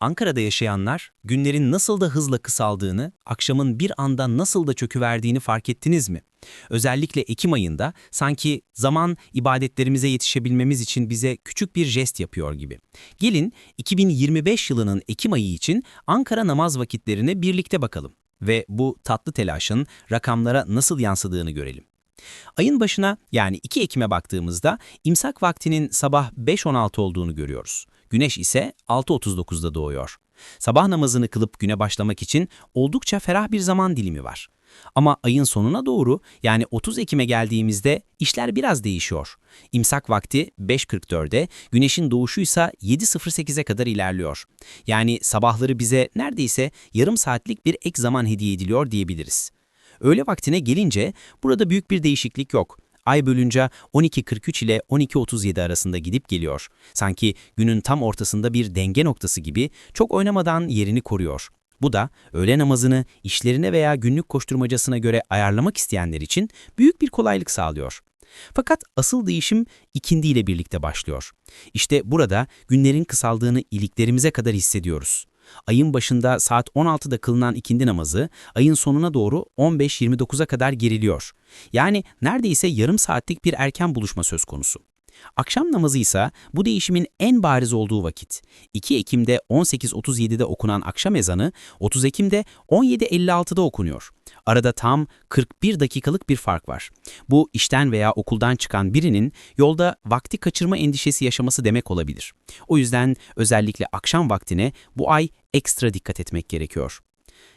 Ankara'da yaşayanlar günlerin nasıl da hızla kısaldığını, akşamın bir anda nasıl da çöküverdiğini fark ettiniz mi? Özellikle Ekim ayında sanki zaman ibadetlerimize yetişebilmemiz için bize küçük bir jest yapıyor gibi. Gelin 2025 yılının Ekim ayı için Ankara namaz vakitlerine birlikte bakalım ve bu tatlı telaşın rakamlara nasıl yansıdığını görelim. Ayın başına yani 2 Ekim'e baktığımızda imsak vaktinin sabah 5.16 olduğunu görüyoruz. Güneş ise 6.39'da doğuyor. Sabah namazını kılıp güne başlamak için oldukça ferah bir zaman dilimi var. Ama ayın sonuna doğru yani 30 Ekim'e geldiğimizde işler biraz değişiyor. İmsak vakti 5.44'de, güneşin doğuşu ise 7.08'e kadar ilerliyor. Yani sabahları bize neredeyse yarım saatlik bir ek zaman hediye ediliyor diyebiliriz. Öğle vaktine gelince burada büyük bir değişiklik yok. Ay bölünce 12.43 ile 12.37 arasında gidip geliyor. Sanki günün tam ortasında bir denge noktası gibi çok oynamadan yerini koruyor. Bu da öğle namazını işlerine veya günlük koşturmacasına göre ayarlamak isteyenler için büyük bir kolaylık sağlıyor. Fakat asıl değişim ikindi ile birlikte başlıyor. İşte burada günlerin kısaldığını iliklerimize kadar hissediyoruz. Ayın başında saat 16'da kılınan ikindi namazı ayın sonuna doğru 15-29'a kadar geriliyor. Yani neredeyse yarım saatlik bir erken buluşma söz konusu. Akşam namazı ise bu değişimin en bariz olduğu vakit. 2 Ekim'de 18.37'de okunan akşam ezanı 30 Ekim'de 17.56'da okunuyor. Arada tam 41 dakikalık bir fark var. Bu işten veya okuldan çıkan birinin yolda vakti kaçırma endişesi yaşaması demek olabilir. O yüzden özellikle akşam vaktine bu ay ekstra dikkat etmek gerekiyor.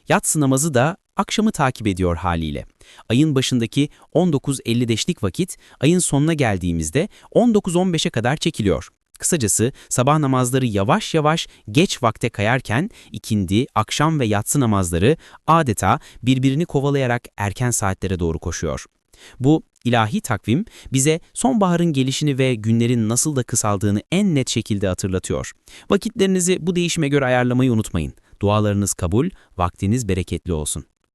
Yatsı namazı da akşamı takip ediyor haliyle. Ayın başındaki 19.55'lik vakit ayın sonuna geldiğimizde 19.15'e kadar çekiliyor. Kısacası sabah namazları yavaş yavaş geç vakte kayarken ikindi, akşam ve yatsı namazları adeta birbirini kovalayarak erken saatlere doğru koşuyor. Bu ilahi takvim bize sonbaharın gelişini ve günlerin nasıl da kısaldığını en net şekilde hatırlatıyor. Vakitlerinizi bu değişime göre ayarlamayı unutmayın. Dualarınız kabul, vaktiniz bereketli olsun.